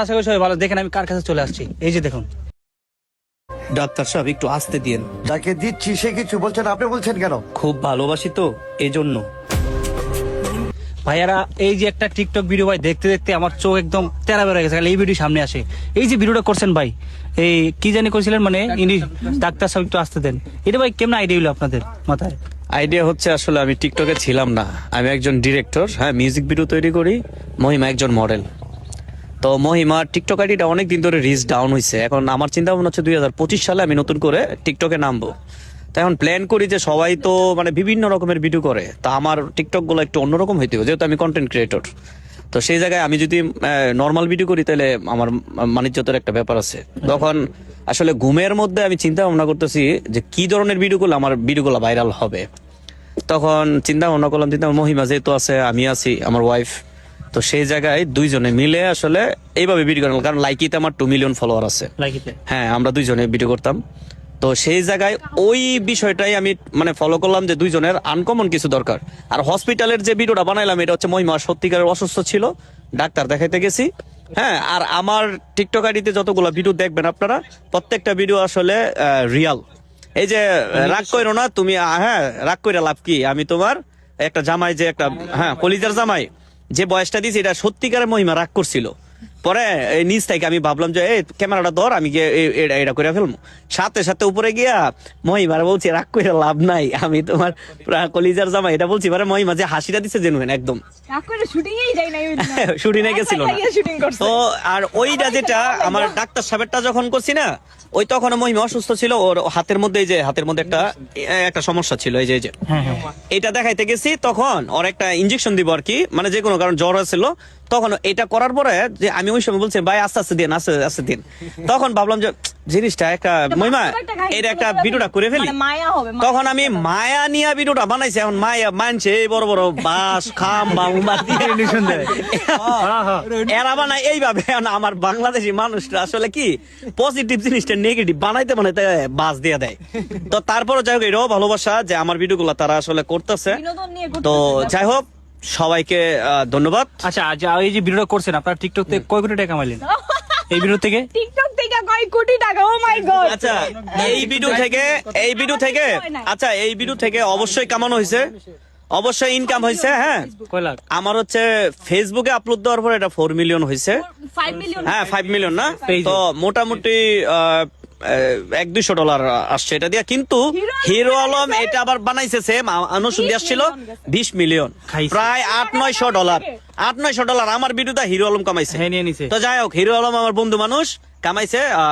আশা করি সবাই ভালো। দেখেন আমি কার কাছে চলে আসছি। এই যে দেখুন। ডাক্তার সাহেব একটু আসতে দিয়েন। যাকে দিচ্ছি সে কিছু বলছেন আপনি বলছেন কেন? খুব ভালোবাসি তো এই জন্য ভাইয়ারা এই যে একটা টিকটক ভিডিও ভাই দেখতে দেখতে আমার চোখ একদম তেরা বেড়ে গেছে। এই ভিডিও সামনে আসে। এই যে ভিডিওটা করছেন ভাই এই কি জানি করছিলেন মানে ইনি ডাক্তার সাহেব একটু আসতে দেন। এটা ভাই কেমন আইডিয়া হলো আপনাদের মাথায়? আইডিয়া হচ্ছে আসলে আমি টিকটকে ছিলাম না। আমি একজন ডিরেক্টর হ্যাঁ মিউজিক ভিডিও তৈরি করি। মহিমা একজন মডেল তো মহিমা টিকটক আইডিটা অনেক দিন ধরে রিচ ডাউন হয়েছে এখন আমার চিন্তা ভাবনা হচ্ছে দুই হাজার পঁচিশ সালে আমি নতুন করে টিকটকে নামবো। তো এখন প্ল্যান করি যে সবাই তো মানে বিভিন্ন রকমের ভিডিও করে। তা আমার টিকটকগুলো একটু অন্যরকম হইতে হবে, যেহেতু আমি কন্টেন্ট ক্রিয়েটর তো সেই জায়গায় আমি যদি নর্মাল ভিডিও করি, তাহলে আমার মানিজ্যতার একটা ব্যাপার আছে। তখন আসলে ঘুমের মধ্যে আমি চিন্তা ভাবনা করতেছি যে কি ধরনের ভিডিও করলে আমার ভিডিওগুলো ভাইরাল হবে। তখন চিন্তা ভাবনা করলাম চিন্তা মহিমা যেহেতু আছে, আমি আছি, আমার ওয়াইফ তো সেই জায়গায় দুইজনে মিলে আসলে এইভাবে ভিডিও করলাম কারণ লাইকিতে আমার টু মিলিয়ন ফলোয়ার আছে। লাইকিতে হ্যাঁ আমরা দুইজনে ভিডিও করতাম। তো সেই জায়গায় ওই বিষয়টাই আমি মানে ফলো করলাম যে দুইজনের আনকমন কিছু দরকার। আর হসপিটালের যে ভিডিওটা বানাইলাম এটা হচ্ছে মহিমা সত্যিকারের অসুস্থ ছিল ডাক্তার দেখাইতে গেছি। হ্যাঁ আর আমার টিকটক আইডিতে যতগুলো ভিডিও দেখবেন আপনারা প্রত্যেকটা ভিডিও আসলে রিয়াল এই যে রাগ কইরো না তুমি আহ, হ্যাঁ রাগ কইরা লাভ কি? আমি তোমার একটা জামাই যে একটা হ্যাঁ কলিজার জামাই। যে বয়সটা দিয়েছে এটা সত্যিকারের মহিমা রাগ করছিল। পরে এই নিচ থেকে আমি ভাবলাম যে এই ক্যামেরাটা ধর আমি গিয়ে এটা করে ফেলব সাথে সাথে উপরে গিয়া মহিমার বলছি রাগ করে লাভ নাই আমি তোমার কলিজার জামাই। এটা বলছি পরে মহিমা যে হাসিটা দিছে জেনুইন একদম। শুটিং এ গেছিল না। তো আর ওইটা যেটা আমার ডাক্তার সাহেবটা যখন করছি না ওই তখন মহিমা অসুস্থ ছিল ওর হাতের মধ্যে এই যে হাতের মধ্যে একটা একটা সমস্যা ছিল এই যে এই যে। হ্যাঁ হ্যাঁ। এটা দেখাইতে গেছি তখন ওর একটা ইঞ্জেকশন দিব আর কি মানে যে কোনো কারণ জ্বর হয়েছিল তখন এটা করার পরে যে আমি ওই সময় বলছি ভাই আস্তে আস্তে দিন আস্তে আস্তে দিন। তখন ভাবলাম যে জিনিসটা একটা মহিমা এটা একটা ভিডিওটা করে ফেলি। মানে মায়া হবে মা- তখন আমি মায়া নিয়া ভিডিওটা বানাইছি এখন মায়া মানছে এই বড় বড় বাস খাম দিয়ে। হ্যাঁ। এরা বানায় এইভাবে আমার বাংলাদেশি মানুষরা আসলে কি পজিটিভ জিনিসটা নেগেটিভ বানাইতে বানাইতে বাস দিয়ে দেয়। তো তারপরে যাই হোক এটাও ভালোবাসা যে আমার ভিডিওগুলো তারা আসলে করতেছে। তো যাই হোক সবাইকে ধন্যবাদ। আচ্ছা আজ এই যে ভিডিওটা করছেন আপনারা টিকটক থেকে কয় কোটি টাকা কামাইলেন এই ভিডিও থেকে? টিকটক থেকে কয় কোটি টাকা? ও মাই গড আচ্ছা এই ভিডিও থেকে এই ভিডিও থেকে আচ্ছা এই ভিডিও থেকে অবশ্যই কামানো হয়েছে। অবশ্যই ইনকাম হয়েছে হ্যাঁ। কয় লাখ? আমার হচ্ছে ফেসবুকে আপলোড দেওয়ার পর এটা ফোর মিলিয়ন হয়েছে। 5 মিলিয়ন হ্যাঁ ফাইভ মিলিয়ন না? তো মোটামুটি এক দুইশো ডলার আসছে এটা দিয়া। কিন্তু হিরো আলম এটা আবার বানাইছে সেম অনুসুন্দি আসছিল বিশ মিলিয়ন প্রায় আট নয়শো ডলার। আট নয়শো ডলার আমার ভিডিওটা হিরো আলম কামাইছে। হ্যাঁ নিয়ে নিছে। তো যাই হোক হিরো আলম আমার বন্ধু মানুষ কামাইছে আহ,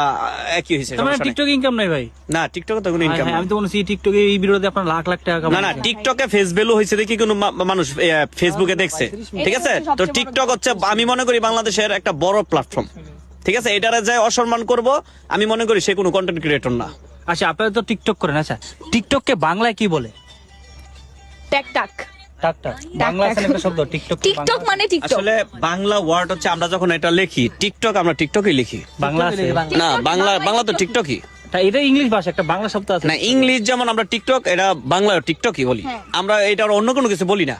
একই হয়েছে তার মানে। টিকটক ইনকাম নাই ভাই? না টিকটকে তো কোনো হ্যাঁ, ইনকাম হ্যাঁ, আমি তো বলছি টিকটকে এই ভিডিওতে আপনার লাখ লাখ টাকা না না টিকটকে ফেস ভ্যালু হয়েছে দেখি কোনো মানুষ ফেসবুকে দেখছে। ঠিক আছে? তো টিকটক হচ্ছে আমি মনে করি বাংলাদেশের একটা বড় প্ল্যাটফর্ম ঠিক আছে এটারে যায় অসম্মান করব আমি মনে করি সে কোনো কন্টেন্ট ক্রিয়েটর না। আচ্ছা আপনারা তো টিকটক করেন আচ্ছা। টিকটককে বাংলায় কি বলে? শব্দ টিকটক টিকটক মানে টিকটক আসলে বাংলা ওয়ার্ড হচ্ছে আমরা যখন এটা লিখি টিকটক আমরা টিকটকই লিখি। বাংলা আছে। না বাংলা বাংলা তো টিকটকই এটা ইংলিশ ভাষা একটা বাংলা শব্দ আছে। না ইংলিশ যেমন আমরা টিকটক এটা বাংলা টিকটকই বলি। হ্যাঁ। আমরা এটা আর অন্য কোনো কিছু বলি না।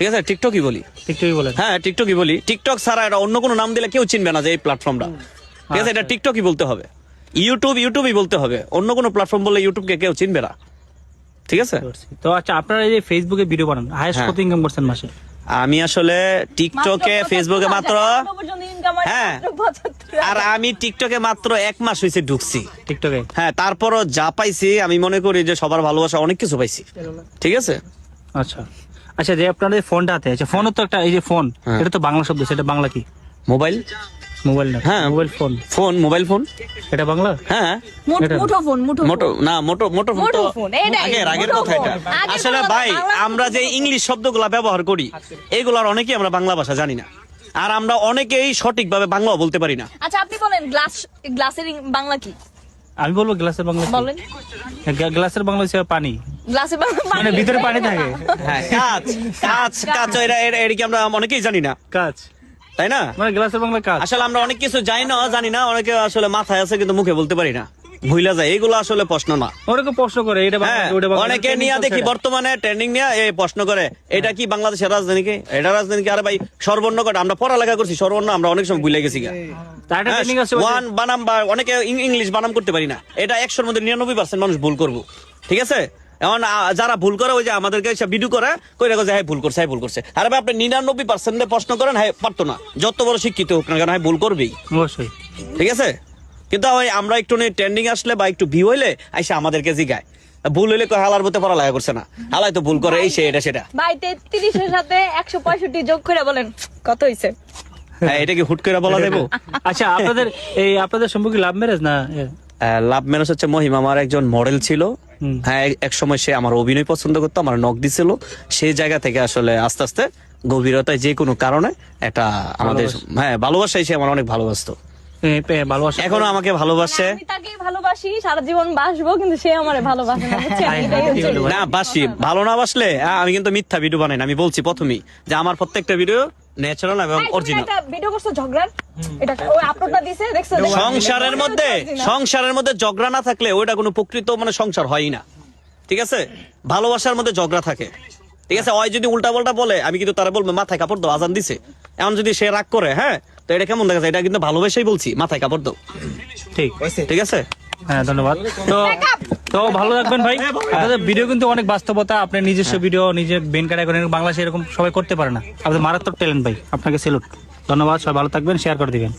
ঠিক আছে টিকটকই বলি। টিকটকই বলেন। হ্যাঁ টিকটকই বলি। টিকটক ছাড়া এটা অন্য কোনো নাম দিলে কেউ চিনবে না যে এই প্ল্যাটফর্মটা ঠিক আছে এটা টিকটকই বলতে হবে। ইউটিউব ইউটিউবই বলতে হবে। অন্য কোনো প্ল্যাটফর্ম বললে ইউটিউবকে কেউ চিনবে না। ঠিক আছে? তো আচ্ছা আপনারা এই যে ফেসবুকে ভিডিও বানান হাইস্ট হ্যাঁ। কত ইনকাম করছেন মাসে? আমি আসলে টিকটকে ফেসবুকে মাত্র 75 পর্যন্ত income হয়, হ্যাঁ। আর আমি টিকটকে মাত্র এক মাস হয়েছে ঢুকছি। টিকটকে? হ্যাঁ তারপরও যা পাইছি আমি মনে করি যে সবার ভালোবাসা অনেক কিছু পাইছি। ঠিক আছে? আচ্ছা। আচ্ছা যে আপনাদের ফোনটা হাতে আছে ফোনও তো একটা এই যে ফোন হ্যাঁ। এটা তো বাংলা শব্দ সেটা বাংলা কি? মোবাইল? মোবাইল না হ্যাঁ। Mobile phone. Phone mobile phone. এটা বাংলা? হ্যাঁ। মুঠো ফোন মুঠো মোটো না মোটো মোটো ফোন তো মোটো আগের আগের কথা এটা। আসলে ভাই আমরা যে ইংলিশ শব্দগুলা ব্যবহার করি এগুলার অনেকেই আমরা বাংলা ভাষা জানি না। আর আমরা অনেকেই সঠিকভাবে বাংলাও বলতে পারি না। আচ্ছা আপনি বলেন গ্লাস গ্লাসের বাংলা কি? আমি বলব গ্লাসের বাংলা বলেন। গ্লাসের বাংলা হচ্ছে পানি। গ্লাসের বাংলা মানে ভিতরে পানি থাকে। হ্যাঁ কাজ কাজ কাজ এটা কি আমরা অনেকেই জানি না। কাজ তাই না? মানে গ্লাসের বাংলা কাজ আসলে আমরা অনেক কিছু জানি না জানি না অনেকে আসলে মাথায় আছে কিন্তু মুখে বলতে পারি না। ভুলা যায় এগুলো আসলে প্রশ্ন না। অনেকে প্রশ্ন করে এটা হ্যাঁ অনেকে নিয়ে দেখি বর্তমানে ট্রেন্ডিং নিয়ে এই প্রশ্ন করে এটা কি বাংলাদেশের রাজধানী কি? এটা রাজধানী কি? আরে ভাই সর্বর্ণ কটা আমরা পড়ালেখা করছি সর্বর্ণ আমরা অনেক সময় ভুলে গেছি ওয়ান বানাম বা অনেকে ইং- ইংলিশ বানাম করতে পারি না। এটা একশোর মধ্যে নিরানব্বই পার্সেন্ট মানুষ ভুল করব। ঠিক আছে? এখন যারা ভুল করে ওই যে আমাদেরকে সব ভিডিও করে কই রাখো যে হ্যাঁ ভুল করছে হ্যাঁ ভুল করছে। আরে ভাই আপনি নিরানব্বই পার্সেন্টে প্রশ্ন করেন হ্যাঁ পারতো না। যত বড় শিক্ষিত হোক না কেন হ্যাঁ ভুল করবেই। অবশ্যই। ঠিক আছে? কিন্তু ওই আমরা একটু ট্রেন্ডিং আসলে বা একটু ভিউ হইলে আইসা আমাদেরকে জিগায়। ভুল হইলে কই হালার মধ্যে পড়ালেখা করছে না। হালাই তো ভুল করে এই সে এটা সেটা। ভাই তেত্রিশের সাথে একশো পঁয়ষট্টি যোগ করে বলেন কত হয়েছে হ্যাঁ, এটা কি হুট করে বলা দেবো আচ্ছা আপনাদের এই আপনাদের সম্পর্কে লাভ ম্যারেজ না? লাভ ম্যানেজ হচ্ছে মহিমা আমার একজন মডেল ছিল। হ্যাঁ এক- সময় সে আমার অভিনয় পছন্দ করতো আমার নখ দিছিল। সেই জায়গা থেকে আসলে আস্তে আস্তে গভীরতায় যে কোনো কারণে এটা আমাদের হ্যাঁ ভালোবাসাই সে আমার অনেক ভালোবাসতো। ভালোবাসা এখনও আমাকে ভালোবাসে। আমি তাকে ভালোবাসি সারা জীবন বাসবো কিন্তু সে আমারে ভালোবাসে না? না বাসি ভালো না বাসলে আমি কিন্তু মিথ্যা ভিডিও বানাই না আমি বলছি প্রথমেই যে আমার প্রত্যেকটা ভিডিও ন্যাচারাল এবং অরিজিনাল ভিডিও করছ ঝগড়ার? এটা ওই আপলোডটা দিছে দেখছ? দেখছ? সংসারের মধ্যে সংসারের মধ্যে ঝগড়া না থাকলে ওইটা কোনো প্রকৃত মানে সংসার হয়ই না ঠিক আছে? ভালোবাসার মধ্যে ঝগড়া থাকে। ঠিক আছে ওই যদি উল্টা পাল্টা বলে আমি কিন্তু তারা বলব মাথায় কাপড় দাও আজান দিছে। এমন যদি সে রাগ করে হ্যাঁ তো এটা কেমন দেখা যায় এটা কিন্তু ভালোবেসেই বলছি মাথায় কাপড় দাও। ঠিক। ঠিক আছে? হ্যাঁ ধন্যবাদ। তো তো ভালো থাকবেন ভাই। আপনাদের ভিডিও কিন্তু অনেক বাস্তবতা আপনার নিজস্ব ভিডিও নিজের বেন কাটা করেন বাংলাদেশে এরকম সবাই করতে পারে না। আপনাদের মারাত্মক ট্যালেন্ট ভাই আপনাকে সেলুট। ধন্যবাদ সবাই ভালো থাকবেন শেয়ার করে দিবেন।